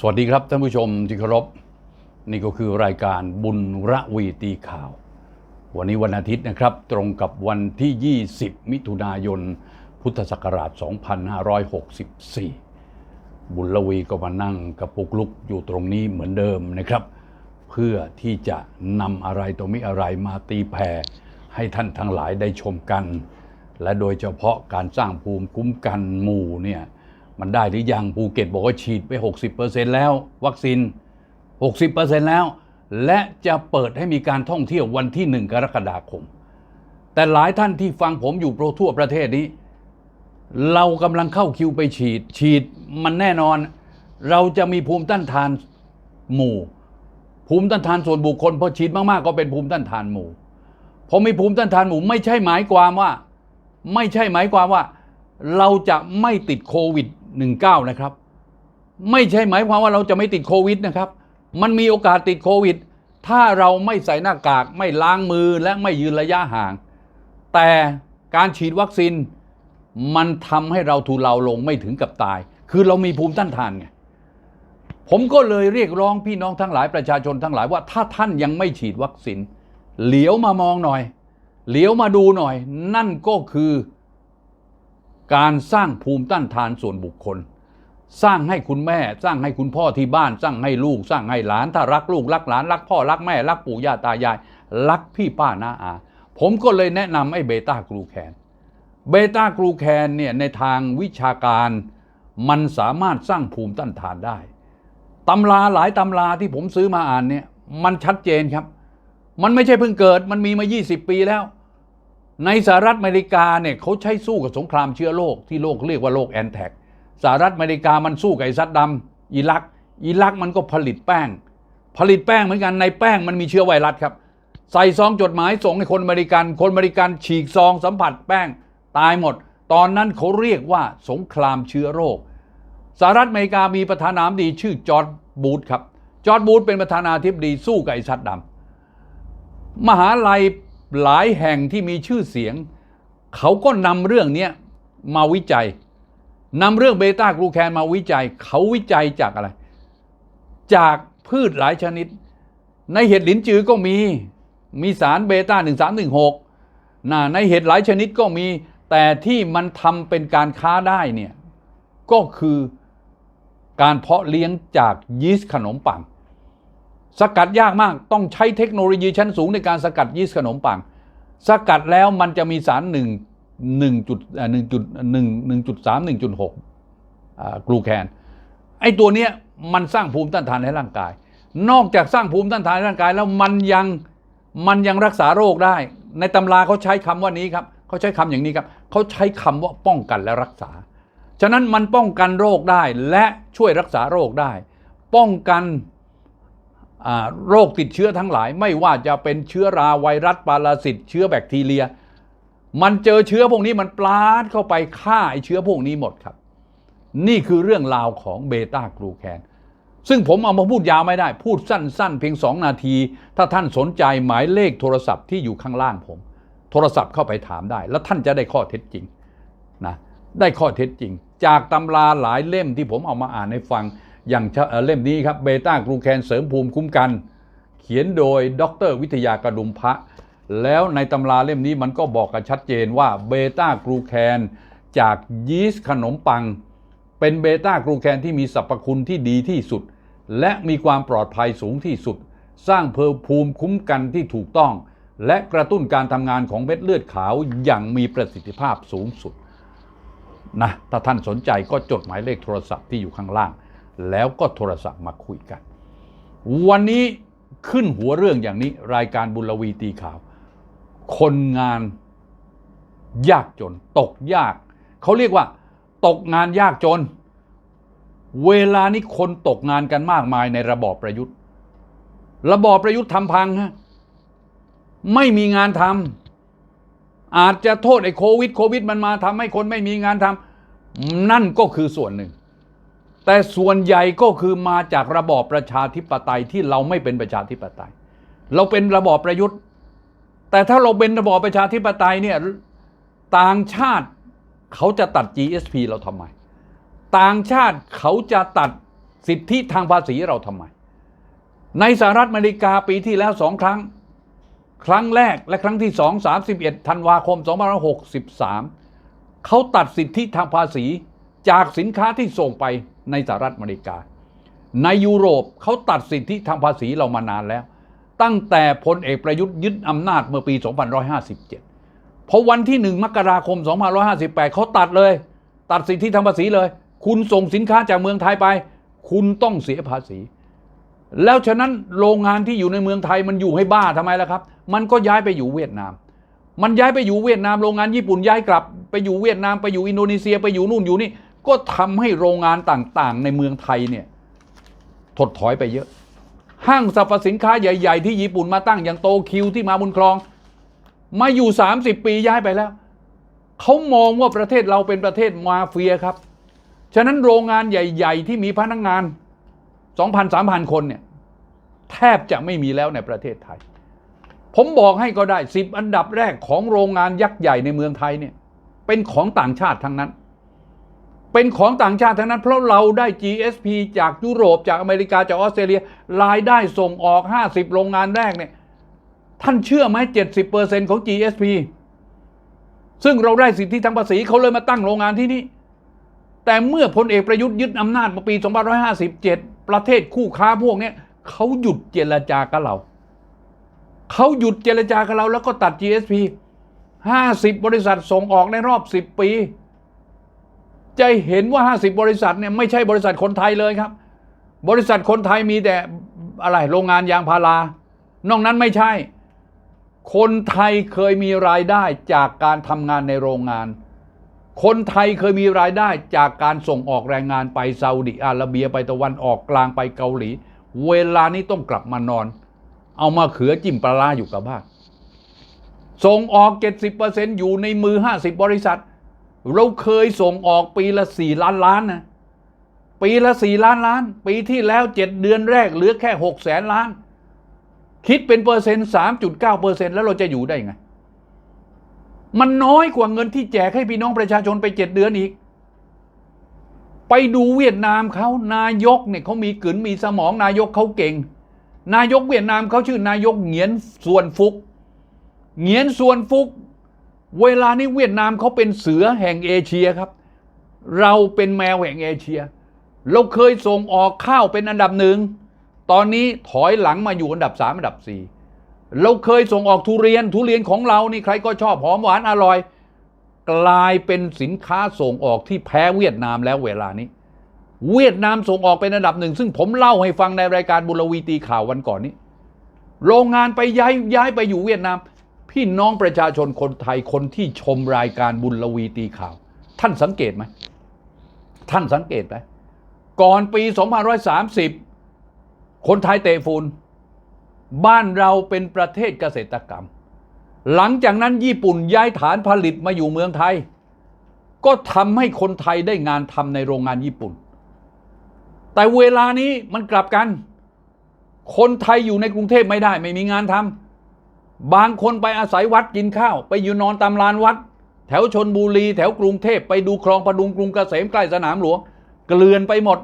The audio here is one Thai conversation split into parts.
สวัสดีครับท่านผู้ชมที่เคารพนี่ก็คือรายการบุญระวีตีข่าว วันนี้วันอาทิตย์นะครับ ตรงกับวันที่ 20 มิถุนายน พุทธศักราช 2564 บุญระวีก็มานั่งกระปุกลุกอยู่ตรงนี้เหมือนเดิมนะครับ เพื่อที่จะนำอะไรตัวมิอะไรมาตีแผ่ให้ท่านทั้งหลายได้ชมกัน และโดยเฉพาะการสร้างภูมิคุ้มกันหมู่เนี่ย มันได้หรือยังภูเก็ตบอกว่าฉีดไป 60%แล้ว วัคซีน 60%แล้ว และจะเปิดให้มีการท่องเที่ยววันที่ 1 กรกฎาคม แต่หลายท่านที่ฟังผมอยู่โปรทั่วประเทศนี้ เรากำลังเข้าคิวไปฉีด ฉีดมันแน่นอน เราจะมีภูมิต้านทานหมู่ ภูมิต้านทานส่วนบุคคลพอฉีดมาก ๆ ก็เป็นภูมิต้านทานหมู่พอมีภูมิต้านทานหมู่ไม่ใช่หมายความว่า ไม่ใช่หมายความว่า เราจะไม่ติดโควิด -19 นะครับ ไม่ใช่หมายความว่าเราจะไม่ติดโควิดนะครับ มันมีโอกาสติดโควิด ถ้าเราไม่ใส่หน้ากากไม่ล้างมือและไม่ยืนระยะห่าง แต่การฉีดวัคซีนมันทำให้เราทุเลาลงไม่ถึงกับตาย คือเรามีภูมิต้านทานไงผมก็เลยเรียกร้องพี่น้องทั้งหลายประชาชนทั้งหลายว่าถ้าท่านยังไม่ฉีดวัคซีนเหลียวมามองหน่อย เหลียวมาดูหน่อย นั่นก็คือ การสร้างภูมิต้านทานส่วนบุคคล สร้างให้คุณแม่ สร้างให้คุณพ่อที่บ้าน สร้างให้ลูก สร้างให้หลาน ถ้ารักลูกรักหลาน รักพ่อรักแม่ รักปู่ย่าตายาย รักพี่ป้าน้าอา ผมก็เลยแนะนำไอ้เบต้ากลูแคนเบต้ากลูแคนเนี่ยในทางวิชาการมันสามารถสร้างภูมิต้านทานได้ตำราหลายตำราที่ผมซื้อมาอ่านเนี่ยมันชัดเจนครับ มันไม่ใช่เพิ่งเกิด มันมีมา 20 ปีแล้ว ในสหรัฐอเมริกาเนี่ยเขาใช้สู้กับสงครามเชื้อโรคที่โลกเรียกว่าโรคแอนแทกสหรัฐอเมริกามันสู้กับไอซัดดำอิรัก อิรักมันก็ผลิตแป้ง ผลิตแป้งเหมือนกันในแป้งมันมีเชื้อไวรัสครับ ใส่ซองจดหมายส่งให้คนอเมริกัน คนอเมริกันฉีกซองสัมผัสแป้งตายหมด ตอนนั้นเขาเรียกว่าสงครามเชื้อโรคสหรัฐอเมริกามีประธานาธิบดีชื่อจอร์ดบูธครับจอร์ดบูธเป็นประธานาธิบดีสู้กับไอ้ซัดดำมหาลัย หลายแห่งที่มีชื่อเสียง เขาก็นำเรื่องนี้มาวิจัยนำเรื่องเบต้ากลูแคนมาวิจัย เขาวิจัยจากอะไร จากพืชหลายชนิด ในเห็ดหลินจือก็มี มีสารเบต้า 1316นะในเห็ดหลายชนิดก็มี แต่ที่มันทำเป็นการค้าได้เนี่ย ก็คือการเพาะเลี้ยงจากยีสต์ขนมปัง สกัดยากมากต้องใช้เทคโนโลยีชั้นสูงในการสกัดยีสต์ขนมปัง สกัดแล้วมันจะมีสารหนึ่งหนึ่งจุดหนึ่งจุดหนึ่งหนึ่งจุดสามหนึ่งจุดหกกลูแคนไอตัวเนี้ยมันสร้างภูมิต้านทานให้ร่างกาย นอกจากสร้างภูมิต้านทานให้ร่างกาย แล้วมันยังมันยังรักษาโรคได้ ในตำราเขาใช้คำว่านี้ครับเขาใช้คำอย่างนี้ครับเขาใช้คำว่าป้องกันและรักษา ฉะนั้นมันป้องกันโรคได้และช่วยรักษาโรคได้ ป้องกัน โรคติดเชื้อทั้งหลาย ไม่ว่าจะเป็นเชื้อราไวรัสปรสิตเชื้อแบคทีเรีย มันเจอเชื้อพวกนี้มันปลาดเข้าไปฆ่าไอเชื้อพวกนี้หมดครับ นี่คือเรื่องราวของเบต้ากลูแคนซึ่งผมเอามาพูดยาวไม่ได้ พูดสั้นๆ เพียง 2 นาที ถ้าท่านสนใจหมายเลขโทรศัพท์ที่อยู่ข้างล่างผม โทรศัพท์เข้าไปถามได้ แล้วท่านจะได้ข้อเท็จจริงนะได้ข้อเท็จจริง จากตำราหลายเล่มที่ผมเอามาอ่านให้ฟัง อย่างเล่มนี้ครับเบต้ากลูแคนเสริมภูมิคุ้มกัน เขียนโดยดรวิทยากระดุมพระ แล้วในตำราเล่มนี้มันก็บอกกันชัดเจนว่าเบต้ากลูแคนจากยีสต์ขนมปัง เป็นเบต้ากลูแคนที่มีสรรพคุณที่ดีที่สุด และมีความปลอดภัยสูงที่สุด สร้างเพิ่มภูมิคุ้มกันที่ถูกต้อง และกระตุ้นการทำงานของเม็ดเลือดขาวอย่างมีประสิทธิภาพสูงสุดนะถ้าท่านสนใจก็จดหมายเลขโทรศัพท์ที่อยู่ข้างล่าง แล้วก็โทรศัพท์มาคุยกัน วันนี้ขึ้นหัวเรื่องอย่างนี้ รายการบุญวีตีข่าว คนงานยากจน ตกยาก เขาเรียกว่า ตกงานยากจน เวลานี้คนตกงานกันมากมายในระบอบประยุทธ์ ระบอบประยุทธ์ทำพังฮะไม่มีงานทำอาจจะโทษไอ้โควิดโควิดมันมาทำให้คนไม่มีงานทำนั่นก็คือส่วนหนึ่ง แต่ส่วนใหญ่ก็คือมาจากระบอบประชาธิปไตยที่เราไม่เป็นประชาธิปไตย เราเป็นระบอบประยุทธ์ แต่ถ้าเราเป็นระบอบประชาธิปไตยเนี่ยต่างชาติเขาจะตัด GSP เราทำไม ต่างชาติเขาจะตัดสิทธิทางภาษีเราทำไม ในสหรัฐอเมริกาปีที่แล้วสองครั้ง ครั้งแรกและครั้งที่สอง31ธันวาคม2563 เขาตัดสิทธิทางภาษีจากสินค้าที่ส่งไป ในสหรัฐอเมริกา ในยุโรปเขาตัดสิทธิทางภาษีเรามานานแล้ว ตั้งแต่พลเอกประยุทธ์ยึดอำนาจเมื่อปี 2557 พอวันที่หนึ่งมกราคม 2558 เขาตัดเลย ตัดสิทธิทางภาษีเลย คุณส่งสินค้าจากเมืองไทยไป คุณต้องเสียภาษี แล้วฉะนั้นโรงงานที่อยู่ในเมืองไทยมันอยู่ให้บ้าทำไมล่ะครับ มันก็ย้ายไปอยู่เวียดนามมันย้ายไปอยู่เวียดนามโรงงานญี่ปุ่นย้ายกลับไปอยู่เวียดนามไปอยู่อินโดนีเซียไปอยู่นู่นอยู่นี่ ก็ทำให้โรงงานต่างๆ ในเมืองไทยเนี่ยถดถอยไปเยอะ ห้างสรรพสินค้าใหญ่ ๆ ที่ญี่ปุ่นมาตั้งอย่างโตคิวที่มาบุญครอง มาอยู่ 30 ปีย้ายไปแล้ว เขามองว่าประเทศเราเป็นประเทศมาเฟียครับ ฉะนั้นโรงงานใหญ่ ๆ ที่มีพนักงงาน 2,000-3,000 คนเนี่ยแทบจะไม่มีแล้วในประเทศไทย ผมบอกให้ก็ได้สิบอันดับแรกของโรงงานยักษ์ใหญ่ในเมืองไทยเนี่ยเป็นของต่างชาติทั้งนั้น เป็นของต่างชาติทั้งนั้นเพราะเราได้ GSP จากยุโรปจากอเมริกาจากออสเตรเลียรายได้ส่งออก 50 โรงงานแรกเนี่ยท่านเชื่อไหม70%ของ GSP ซึ่งเราได้สิทธิทางภาษีเขาเลยมาตั้งโรงงานที่นี่ แต่เมื่อพลเอกประยุทธ์ยึดอำนาจมาปี 2557 ประเทศคู่ค้าพวกนี้เขาหยุดเจรจากับเรา เขาหยุดเจรจากับเราแล้วก็ตัด GSP 50 บริษัทส่งออกในรอบ 10 ปี จะเห็นว่า 50 บริษัทเนี่ยไม่ใช่บริษัทคนไทยเลยครับ บริษัทคนไทยมีแต่อะไรโรงงานยางพารา นอกนั้นไม่ใช่ คนไทยเคยมีรายได้จากการทำงานในโรงงาน คนไทยเคยมีรายได้จากการส่งออกแรงงานไปซาอุดิอาระเบียไปตะวันออกกลางไปเกาหลี เวลานี้ต้องกลับมานอน เอามาเขือจิ้มปลาร้าอยู่กับบ้านส่งออก 70%อยู่ในมือ 50 บริษัท เราเคยส่งออกปีละ4ล้านล้านนะปีละ4ล้านล้าน ปีที่แล้ว7เดือนแรกเหลือแค่6แสนล้าน คิดเป็นเปอร์เซ็นต์3.9เปอร์เซ็นต์แล้วเราจะอยู่ได้ไง มันน้อยกว่าเงินที่แจกให้พี่น้องประชาชนไป7เดือนอีก ไปดูเวียดนามเขานายกเนี่ยเขามีกลืนมีสมองนายกเขาเก่ง นายกเวียดนามเขาชื่อนายกเหงียนส่วนฟุก เหงียนส่วนฟุก เวลานี้เวียดนามเขาเป็นเสือแห่งเอเชียครับ เราเป็นแมวแห่งเอเชีย เราเคยส่งออกข้าวเป็นอันดับหนึ่ง ตอนนี้ถอยหลังมาอยู่อันดับสามอันดับสี่เราเคยส่งออกทุเรียนทุเรียนของเรานี่ใครก็ชอบหอมหวานอร่อย กลายเป็นสินค้าส่งออกที่แพ้เวียดนามแล้วเวลานี้ เวียดนามส่งออกเป็นอันดับหนึ่ง ซึ่งผมเล่าให้ฟังในรายการบุรวีตีข่าววันก่อนนี้ โรงงานไปย้ายย้ายไปอยู่เวียดนาม พี่น้องประชาชนคนไทยคนที่ชมรายการบุญลวีตีข่าว ท่านสังเกตไหม ท่านสังเกตไหมก่อนปี2530 คนไทยเตะฝุ่นบ้านเราเป็นประเทศเกษตรกรรม หลังจากนั้นญี่ปุ่นย้ายฐานผลิตมาอยู่เมืองไทย ก็ทำให้คนไทยได้งานทำในโรงงานญี่ปุ่น แต่เวลานี้มันกลับกัน คนไทยอยู่ในกรุงเทพไม่ได้ ไม่มีงานทำ บางคนไปอาศัยวัดกินข้าว ไปอยู่นอนตามลานวัด แถวชนบุรี แถวกรุงเทพไปดูคลองพดุงกรุงเกษมใกล้สนามหลวงเกลื่อนไปหมด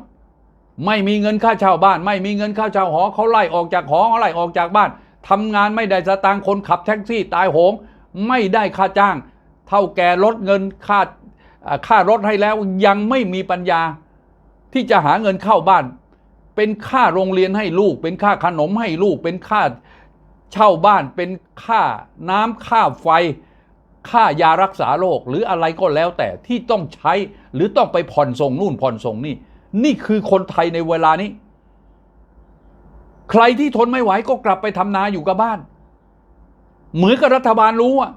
ไม่มีเงินค่าเช่าบ้าน ไม่มีเงินค่าเช่าหอเขาไล่ออกจากหอเขาไล่ออกจากบ้านทำงานไม่ได้สตางค์คนขับแท็กซี่ตายโหง ไม่ได้ค่าจ้าง เท่าแก่ลดเงินค่าค่ารถให้แล้วยังไม่มีปัญญา ที่จะหาเงินเข้าบ้าน เป็นค่าโรงเรียนให้ลูก เป็นค่าขนมให้ลูกเป็นค่า เช่าบ้านเป็นค่าน้ำค่าไฟ ค่ายารักษาโรคหรืออะไรก็แล้วแต่ที่ต้องใช้หรือต้องไปผ่อนส่งนู่นผ่อนส่งนี่ นี่คือคนไทยในเวลานี้ ใครที่ทนไม่ไหวก็กลับไปทำนาอยู่กับบ้าน เหมือนกับรัฐบาลรู้อะ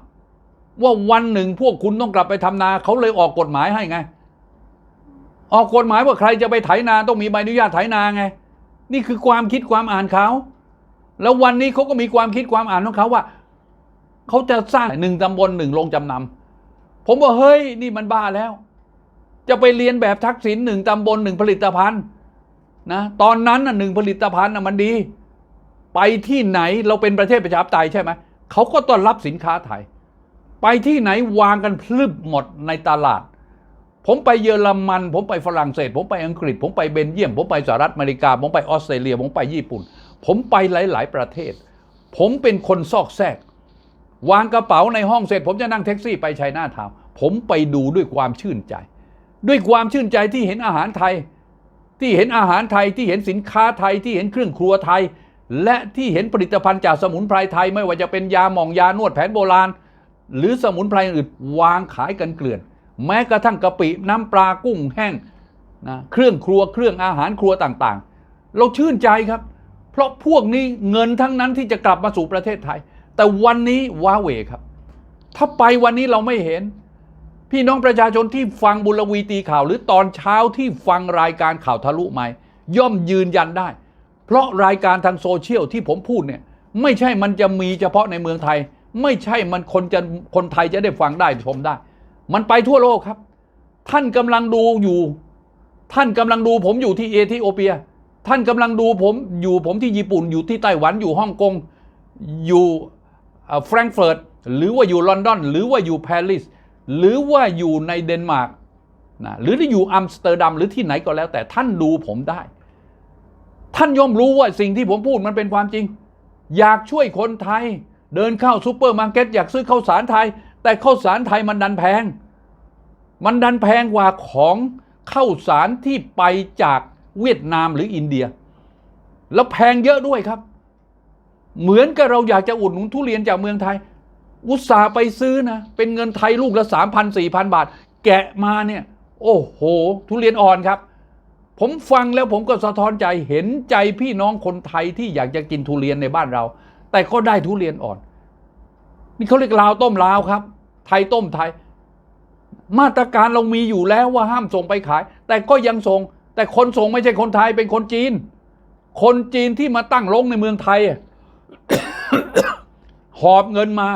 ว่าวันหนึ่งพวกคุณต้องกลับไปทำนาเขาเลยออกกฎหมายให้ไง ออกกฎหมายว่าใครจะไปไถนาต้องมีใบอนุญาตไถนาไง นี่คือความคิดความอ่านเขา แล้ววันนี้เขาก็มีความคิดความอ่านของเขาว่าเขาจะสร้างหนึ่งตำบลหนึ่งโรงจำนำผมบอกเฮ้ยนี่มันบ้าแล้ว จะไปเรียนแบบทักษิณหนึ่งตำบลหนึ่งผลิตภัณฑ์นะตอนนั้นหนึ่งผลิตภัณฑ์มันดี ไปที่ไหนเราเป็นประเทศประชาธิปไตยใช่ไหมเขาก็ต้อนรับสินค้าไทย ไปที่ไหนวางกันพลึบหมดในตลาด ผมไปเยอรมัน ผมไปฝรั่งเศส ผมไปอังกฤษ ผมไปเบนเยียม ผมไปสหรัฐอเมริกา ผมไปออสเตรเลีย ผมไปญี่ปุ่น ผมไปหลาย ๆ ประเทศ ผมเป็นคนซอกแซก วางกระเป๋าในห้องเสร็จ ผมจะนั่งแท็กซี่ไปชัยนาทาวผมไปดูด้วยความชื่นใจ ด้วยความชื่นใจที่เห็นอาหารไทย ที่เห็นอาหารไทยที่เห็นสินค้าไทยที่เห็นเครื่องครัวไทย และที่เห็นผลิตภัณฑ์จากสมุนไพรไทย ไม่ว่าจะเป็นยาหม่องยานวดแผนโบราณ หรือสมุนไพรอื่นวางขายกันเกลื่อน แม้กระทั่งกะปิน้ำปลากุ้งแห้งนะเครื่องครัวเครื่องอาหารครัวต่างๆ เราชื่นใจครับ ราะพวกนี้เงินทั้งนั้นที่จะกลับมาสู่ประเทศไทย แต่วันนี้ว้าเวครับ ถ้าไปวันนี้เราไม่เห็น พี่น้องประชาชนที่ฟังบุรวีตีข่าว หรือตอนเช้าที่ฟังรายการข่าวทะลุไหมย่อมยืนยันได้ เพราะรายการทางโซเชียลที่ผมพูดเนี่ยไม่ใช่มันจะมีเฉพาะในเมืองไทย ไม่ใช่มันคนจะคนไทยจะได้ฟังได้ชมได้ มันไปทั่วโลกครับ ท่านกำลังดูอยู่ ท่านกำลังดูผมอยู่ที่เอธิโอเปีย ท่านกำลังดูผมอยู่ผมที่ญี่ปุ่นอยู่ที่ไต้หวันอยู่ฮ่องกงอยู่แฟรงก์เฟิร์ตหรือว่าอยู่ลอนดอนหรือว่าอยู่ปารีสหรือว่าอยู่ในเดนมาร์กนะหรือที่อยู่อัมสเตอร์ดัมหรือที่ไหนก็แล้ว แต่ท่านดูผมได้ ท่านย่อมรู้ว่าสิ่งที่ผมพูดมันเป็นความจริง อยากช่วยคนไทย เดินเข้าซูเปอร์มาร์เก็ตอยากซื้อข้าวสารไทย แต่ข้าวสารไทยมันดันแพง มันดันแพงกว่าของข้าวสารที่ไปจาก เวียดนามหรืออินเดีย แล้วแพงเยอะด้วยครับ เหมือนกับเราอยากจะอุดหนุนทุเรียนจากเมืองไทย อุตสาห์ไปซื้อนะ เป็นเงินไทยลูกละสามพันสี่พันบาท แกะมาเนี่ย โอ้โห ทุเรียนอ่อนครับ ผมฟังแล้วผมก็สะท้อนใจเห็นใจพี่น้องคนไทยที่อยากจะกินทุเรียนในบ้านเรา แต่ก็ได้ทุเรียนอ่อน นี่เขาเรียกลาวต้มลาวครับ ไทยต้มไทยมาตรการเรามีอยู่แล้วว่าห้ามส่งไปขาย แต่ก็ยังส่ง แต่คนส่งไม่ใช่คนไทยเป็นคนจีน คนจีนที่มาตั้งโรงในเมืองไทย หอบเงินมา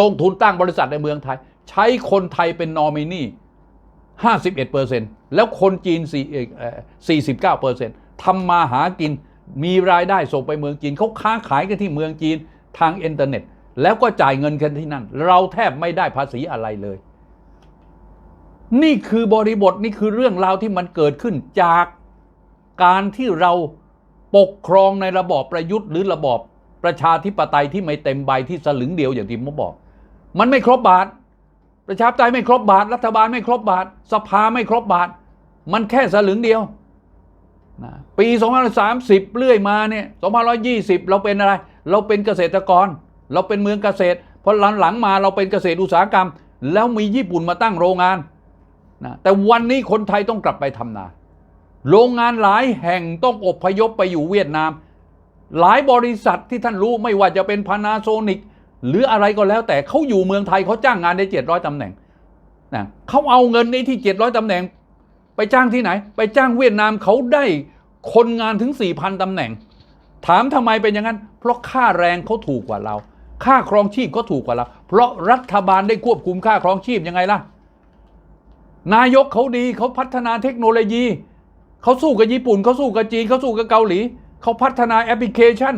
ลงทุนตั้งบริษัทในเมืองไทย ใช้คนไทยเป็นนอมินี51เปอร์เซ็นแล้วคนจีน49เปอร์เซ็นทำมาหากินมีรายได้ส่งไปเมืองจีนเขาค้าขายกันที่เมืองจีนทางอินเทอร์เน็ต แล้วก็จ่ายเงินกันที่นั่น เราแทบไม่ได้ภาษีอะไรเลย นี่คือบริบทนี่คือเรื่องราวที่มันเกิดขึ้นจากการที่เราปกครองในระบอบประยุทธ์ หรือระบอบประชาธิปไตยที่ไม่เต็มใบที่สลึงเดียวอย่างที่ผมบอก มันไม่ครบบาท ประชาธิปไตยไม่ครบบาท รัฐบาลไม่ครบบาท สภาไม่ครบบาท มันแค่สลึงเดียวนะปี2530 เรื่อยมาเนี่ย2520 เราเป็นอะไร เราเป็นเกษตรกร เราเป็นเมืองเกษตรพอหลังๆมาเราเป็นเกษตรอุตสาหกรรม แล้วมีญี่ปุ่นมาตั้งโรงงาน นะแต่วันนี้คนไทยต้องกลับไปทำนา โรงงานหลายแห่งต้องอพยพไปอยู่เวียดนาม หลายบริษัทที่ท่านรู้ไม่ว่าจะเป็นพานาโซนิกหรืออะไรก็แล้วแต่เขาอยู่เมืองไทยเขาจ้างงานได้เจ็ดร้อยตำแหน่งนะเขาเอาเงินในที่เจ็ดร้อยตำแหน่ง ไปจ้างที่ไหน ไปจ้างเวียดนามเขาได้คนงานถึงสี่พันตำแหน่ง ถามทำไมเป็นอย่างนั้น เพราะค่าแรงเขาถูกกว่าเรา ค่าครองชีพเขาถูกกว่าเรา เพราะรัฐบาลได้ควบคุมค่าครองชีพยังไงล่ะ นายกเขาดีเขาพัฒนาเทคโนโลยีเขาสู้กับญี่ปุ่นเขาสู้กับจีนเขาสู้กับเกาหลีเขาพัฒนาแอปพลิเคชัน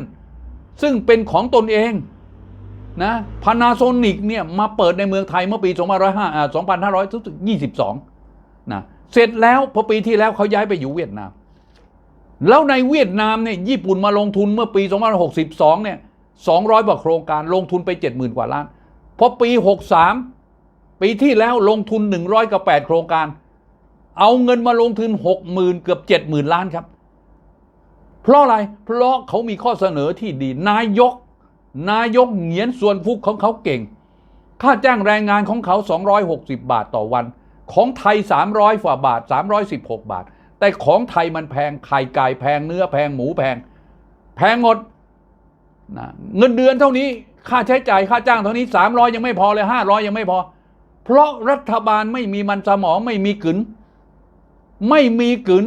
ซึ่งเป็นของตนเองนะพานาโซนิกเนี่ยมาเปิดในเมืองไทยเมื่อปี 2522นะเสร็จแล้วพอปีที่แล้วเขาย้ายไปอยู่เวียดนาม แล้วในเวียดนามเนี่ยญี่ปุ่นมาลงทุนเมื่อปี 2562เนี่ย200กว่าโครงการลงทุนไป 70,000 กว่าล้านพอปี 63 ปีที่แล้วลงทุน 100กับ8โครงการ เอาเงินมาลงทุน 60,000 เกือบ 70,000 ล้านครับ เพราะอะไร เพราะเขามีข้อเสนอที่ดี นายก นายกเหงียนส่วนฟุกของเขาเก่ง ค่าจ้างแรงงานของเขา 260 บาทต่อวัน ของไทย 300กว่าบาท 316 บาท แต่ของไทยมันแพง ไข่ไก่แพง เนื้อแพง หมูแพง แพงหมดนะเงินเดือนเท่านี้ ค่าใช้จ่ายค่าจ้างเท่านี้ 300 ยังไม่พอเลย 500 ยังไม่พอ เพราะรัฐบาลไม่มีมันสมองไม่มีกึนไม่มีกึน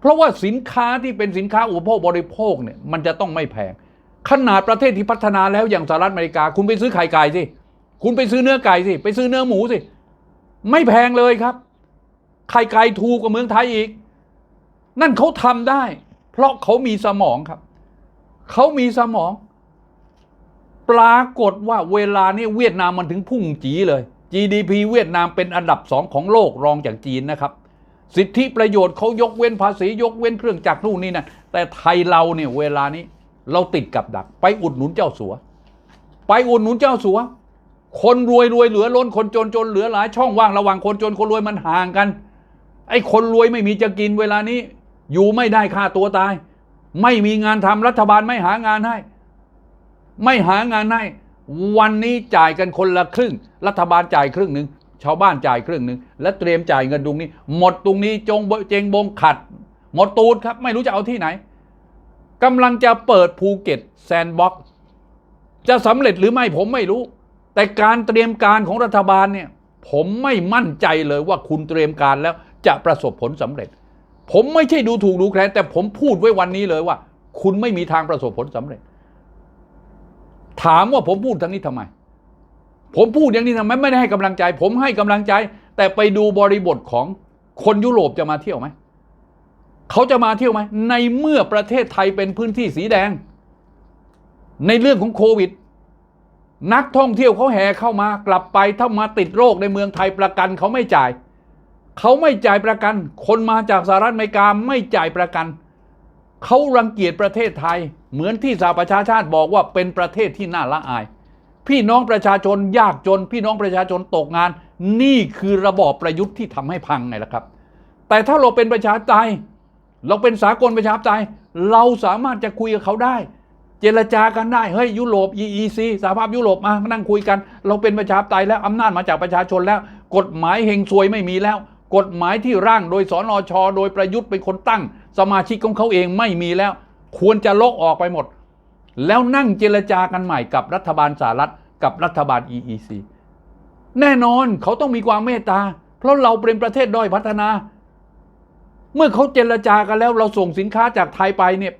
เพราะว่าสินค้าที่เป็นสินค้าอุปโภคบริโภคเนี่ยมันจะต้องไม่แพง ขนาดประเทศที่พัฒนาแล้วอย่างสหรัฐอเมริกา คุณไปซื้อไข่ไก่สิคุณไปซื้อเนื้อไก่สิไปซื้อเนื้อหมูสิไม่แพงเลยครับ ไข่ไก่ถูกกว่าเมืองไทยอีก นั่นเขาทำได้ เพราะเขามีสมองครับ เขามีสมอง ปรากฏว่าเวลานี้เวียดนามมันถึงพุ่งจีเลย GDP เวียดนามเป็นอันดับสองของโลกรองจากจีนนะครับ สิทธิประโยชน์เขายกเว้นภาษียกเว้นเครื่องจักรนู่นนี่นั่นแต่ไทยเราเนี่ยเวลานี้เราติดกับดัก ไปอุดหนุนเจ้าสัว ไปอุดหนุนเจ้าสัว คนรวยรวยเหลือล้นคนจนจนเหลือหลายช่องว่างระหว่างคนจนคนรวยมันห่างกัน ไอ้คนรวยไม่มีจะกินเวลานี้ อยู่ไม่ได้ค่าตัวตาย ไม่มีงานทำรัฐบาลไม่หางานให้ ไม่หางานให้ วันนี้จ่ายกันคนละครึ่ง รัฐบาลจ่ายครึ่งหนึ่งชาวบ้านจ่ายครึ่งหนึ่งและเตรียมจ่ายเงินตรงนี้ หมดตรงนี้จงเบเจงบงขัด หมดตูดครับ ไม่รู้จะเอาที่ไหนกำลังจะเปิดภูเก็ตแซนด์บ็อกซ์จะสำเร็จหรือไม่ผมไม่รู้ แต่การเตรียมการของรัฐบาลเนี่ยผมไม่มั่นใจเลยว่าคุณเตรียมการแล้วจะประสบผลสำเร็จ ผมไม่ใช่ดูถูกดูแคลนแต่ผมพูดไว้วันนี้เลยว่า คุณไม่มีทางประสบผลสำเร็จ ถามว่าผมพูดทางนี้ทำไม ผมพูดอย่างนี้ทำไมไม่ได้ให้กำลังใจ ผมให้กำลังใจ แต่ไปดูบริบทของคนยุโรปจะมาเที่ยวไหม เขาจะมาเที่ยวไหม ในเมื่อประเทศไทยเป็นพื้นที่สีแดง ในเรื่องของโควิด นักท่องเที่ยวเขาแห่เข้ามากลับไปถ้ามาติดโรคในเมืองไทยประกันเขาไม่จ่าย เขาไม่จ่ายประกัน คนมาจากสหรัฐอเมริกาไม่จ่ายประกัน เขารังเกียจประเทศไทย เหมือนที่สหประชาชาติบอกว่าเป็นประเทศที่น่าละอาย พี่น้องประชาชนยากจน พี่น้องประชาชนตกงาน นี่คือระบอบประยุทธ์ที่ทำให้พังไงล่ะครับ แต่ถ้าเราเป็นประชาธิปไตยเราเป็นสากลประชาธิปไตยเราสามารถจะคุยกับเขาได้ เจรจากันได้เฮ้ยยุโรป EEC สหภาพยุโรปมานั่งคุยกัน เราเป็นประชาธิปไตยแล้วอำนาจมาจากประชาชนแล้ว กฎหมายเฮงซวยไม่มีแล้ว กฎหมายที่ร่างโดยสนชโดยประยุทธ์เป็นคนตั้ง สมาชิกของเขาเองไม่มีแล้ว ควรจะลกออกไปหมด แล้วนั่งเจรจากันใหม่กับรัฐบาลสหรัฐกับรัฐบาล EEC แน่นอนเขาต้องมีความเมตตา เพราะเราเป็นประเทศด้อยพัฒนา เมื่อเขาเจรจากันแล้วเราส่งสินค้าจากไทยไปเนี่ย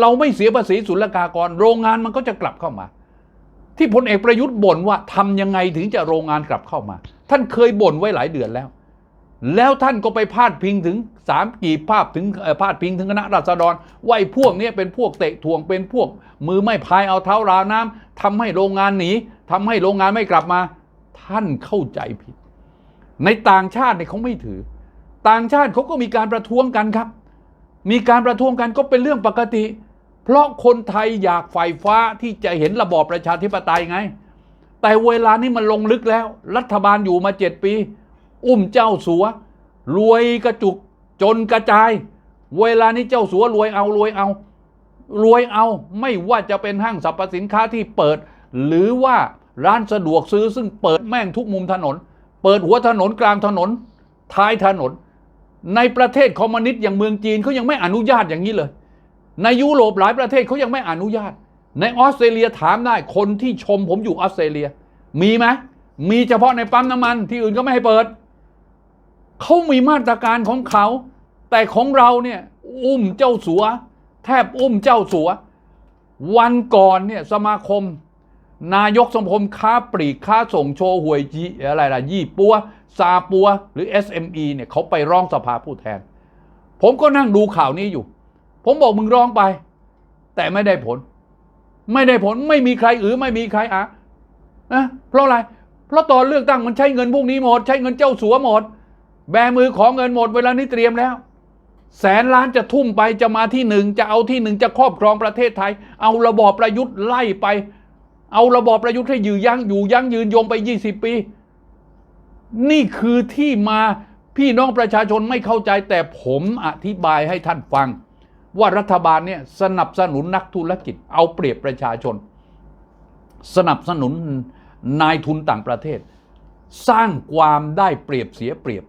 เราไม่เสียภาษีศุลกากร โรงงานมันก็จะกลับเข้ามา ที่พลเอกประยุทธ์บ่นว่าทำยังไงถึงจะโรงงานกลับเข้ามา ท่านเคยบ่นไว้หลายเดือนแล้ว แล้วท่านก็ไปพาดพิงถึงสามกีบภาพถึงพาดพิงถึงคณะราษฎรว่าไอ้พวกนี้เป็นพวกเตะถ่วงเป็นพวก มือไม่พายเอาเท้าราน้ำทำให้โรงงานหนีทำให้โรงงานไม่กลับมา ท่านเข้าใจผิด ในต่างชาติเนี่ยเขาไม่ถือ ต่างชาติเขาก็มีการประท้วงกันครับ มีการประท้วงกันก็เป็นเรื่องปกติ เพราะคนไทยอยากใฝ่ฟ้าที่จะเห็นระบอบประชาธิปไตยไง แต่เวลานี้มันลงลึกแล้ว รัฐบาลอยู่มาเจ็ดปี อุ้มเจ้าสัว รวยกระจุกจนกระจาย เวลานี้เจ้าสัวรวยเอารวยเอา รวยเอาไม่ว่าจะเป็นห้างสรรพสินค้าที่เปิด หรือว่าร้านสะดวกซื้อซึ่งเปิดแม่งทุกมุมถนน เปิดหัวถนนกลางถนน ท้ายถนน ในประเทศคอมมิวนิสต์อย่างเมืองจีนเขายังไม่อนุญาตอย่างนี้เลย ในยุโรปหลายประเทศเขายังไม่อนุญาต ในออสเตรเลียถามได้คนที่ชมผมอยู่ออสเตรเลีย มีไหมมีเฉพาะในปั๊มน้ำมันที่อื่นก็ไม่ให้เปิด เขามีมาตรการของเขา แต่ของเราเนี่ยอุ้มเจ้าสัว แทบอุ้มเจ้าสัว วันก่อนเนี่ยสมาคม นายกสมาคมค้าปลีกค้าส่งโชว์หวยจีอะไรล่ะยี่ปัว ซาปัว หรือ SME เนี่ยเขาไปร้องสภาผู้แทน ผมก็นั่งดูข่าวนี้อยู่ ผมบอกมึงร้องไป แต่ไม่ได้ผล ไม่ได้ผลไม่มีใครอือไม่มีใครอะนะเพราะอะไร เพราะตอนเลือกตั้งมันใช้เงินพวกนี้หมด ใช้เงินเจ้าสัวหมด แบมือของเงินหมดเวลานี้เตรียมแล้ว แสนล้านจะทุ่มไปจะมาที่หนึ่งจะเอาที่หนึ่งจะครอบครองประเทศไทย เอาระบอบประยุทธ์ไล่ไป เอาระบอบประยุทธ์ให้ยืนยั้งอยู่ยั้งยืนยงไป 20 ปี นี่คือที่มาพี่น้องประชาชนไม่เข้าใจแต่ผมอธิบายให้ท่านฟัง ว่ารัฐบาลเนี่ยสนับสนุนนักธุรกิจ เอาเปรียบประชาชน สนับสนุนนายทุนต่างประเทศ สร้างความได้เปรียบเสียเปรียบ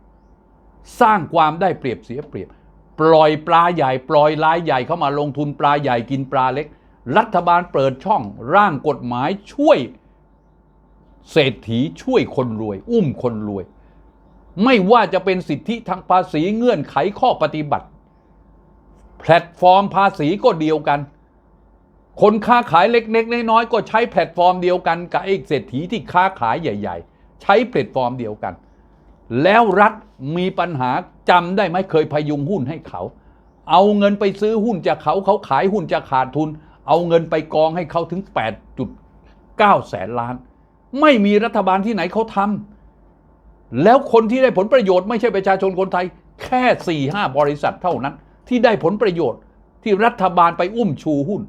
สร้างความได้เปรียบเสียเปรียบ ปล่อยปลาใหญ่ ปล่อยรายใหญ่เข้ามาลงทุนปลาใหญ่กินปลาเล็ก รัฐบาลเปิดช่องร่างกฎหมายช่วยเศรษฐีช่วยคนรวย อุ้มคนรวย ไม่ว่าจะเป็นสิทธิทางภาษีเงื่อนไขข้อปฏิบัติ แพลตฟอร์มภาษีก็เดียวกัน คนค้าขายเล็กๆน้อยๆก็ใช้แพลตฟอร์มเดียวกันกับไอ้เศรษฐีที่ค้าขายใหญ่ ๆ ใช้แพลตฟอร์มเดียวกัน แล้วรัฐมีปัญหาจำได้ไหมเคยพยุงหุ้นให้เขา เอาเงินไปซื้อหุ้นจากเขาเขาขายหุ้นจะขาดทุน เอาเงินไปกองให้เขาถึง 8.9 แสนล้าน ไม่มีรัฐบาลที่ไหนเขาทำแล้วคนที่ได้ผลประโยชน์ไม่ใช่ประชาชนคนไทย แค่4ี่ห้าบริษัทเท่านั้น ที่ได้ผลประโยชน์ที่รัฐบาลไปอุ้มชูหุ้น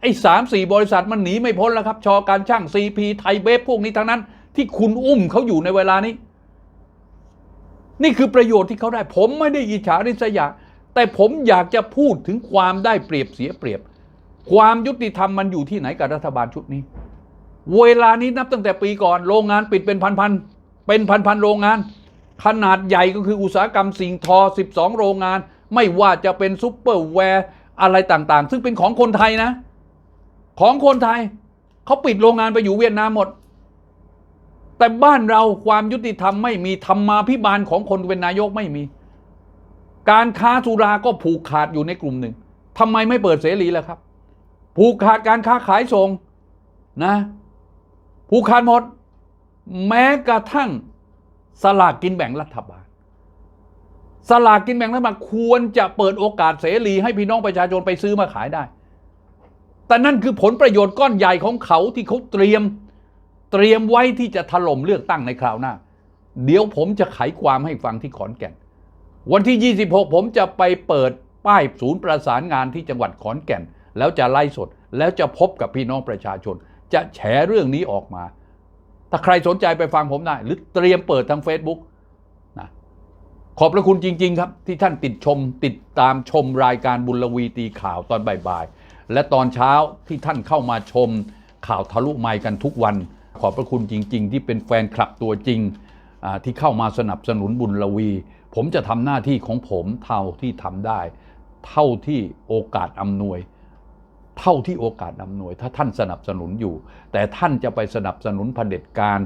ไอ้สามสี่บริษัทมันหนีไม่พ้นแล้วครับ ชอการช่างซีพีไทยเบฟพวกนี้ทั้งนั้น ที่คุณอุ้มเขาอยู่ในเวลานี้ นี่คือประโยชน์ที่เขาได้ ผมไม่ได้อิจฉาริษยา แต่ผมอยากจะพูดถึงความได้เปรียบเสียเปรียบ ความยุติธรรมมันอยู่ที่ไหนกับรัฐบาลชุดนี้ เวลานี้นับตั้งแต่ปีก่อน โรงงานปิดเป็นพันๆเป็นพันๆโรงงาน ขนาดใหญ่ก็คืออุตสาหกรรมสิ่งทอ 12 โรงงาน ไม่ว่าจะเป็นซุปเปอร์แวร์อะไรต่างๆ ซึ่งเป็นของคนไทยนะ ของคนไทยเขาปิดโรงงานไปอยู่เวียดนามหมด แต่บ้านเราความยุติธรรมไม่มีธรรมาพิบาลของคนเป็นนายกไม่มี การค้าสุราก็ผูกขาดอยู่ในกลุ่มหนึ่งทำไมไม่เปิดเสรีล่ะครับ ผูกขาดการค้าขายส่งนะผูกขาดหมด แม้กระทั่งสลากกินแบ่งรัฐบาล สลากกินแบ่งรัฐบาลควรจะเปิดโอกาสเสรี ให้พี่น้องประชาชนไปซื้อมาขายได้ แต่นั่นคือผลประโยชน์ก้อนใหญ่ของเขาที่เขาเตรียม เตรียมไว้ที่จะถล่มเลือกตั้งในคราวหน้า เดี๋ยวผมจะไขความให้ฟังที่ขอนแก่น วันที่ 26 ผมจะไปเปิดป้ายศูนย์ประสานงานที่จังหวัดขอนแก่น แล้วจะไล่สด แล้วจะพบกับพี่น้องประชาชน จะแฉเรื่องนี้ออกมา ถ้าใครสนใจไปฟังผมได้ หรือเตรียมเปิดทาง Facebook นะขอบพระคุณจริง ๆ ครับ ที่ท่านติดชมติดตามชมรายการบุญลวีตีข่าวตอนบ่ายๆและตอนเช้าที่ท่านเข้ามาชมข่าวทะลุไมกันทุกวัน ขอบพระคุณจริง ๆ ที่เป็นแฟนคลับตัวจริงที่เข้ามาสนับสนุนบุญลวี ผมจะทำหน้าที่ของผมเท่าที่ทำได้ เท่าที่โอกาสอำนวย เท่าที่โอกาสอำนวย ถ้าท่านสนับสนุนอยู่ แต่ท่านจะไปสนับสนุนเผด็จการ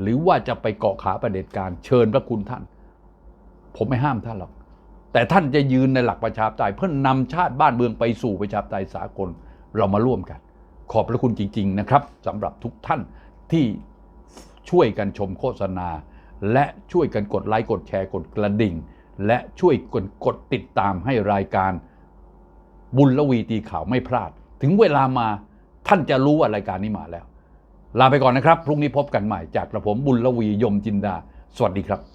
หรือว่าจะไปเกาะขาเผด็จการเชิญพระคุณท่าน ผมไม่ห้ามท่านหรอกแต่ท่านจะยืนในหลักประชาธิปไตยเพื่อนำชาติบ้านเมืองไปสู่ประชาธิปไตยสากลเรามาร่วมกัน ขอบพระคุณจริง ๆ นะครับสำหรับทุกท่าน ที่ช่วยกันชมโฆษณา และช่วยกันกดไลค์กดแชร์กดกระดิ่ง และช่วยกดกดติดตามให้รายการบุญละวีตีข่าวไม่พลาด ถึงเวลามาท่านจะรู้ว่ารายการนี้มาแล้ว ลาไปก่อนนะครับ พรุ่งนี้พบกันใหม่จากกระผมบุญละวียมจินดา สวัสดีครับ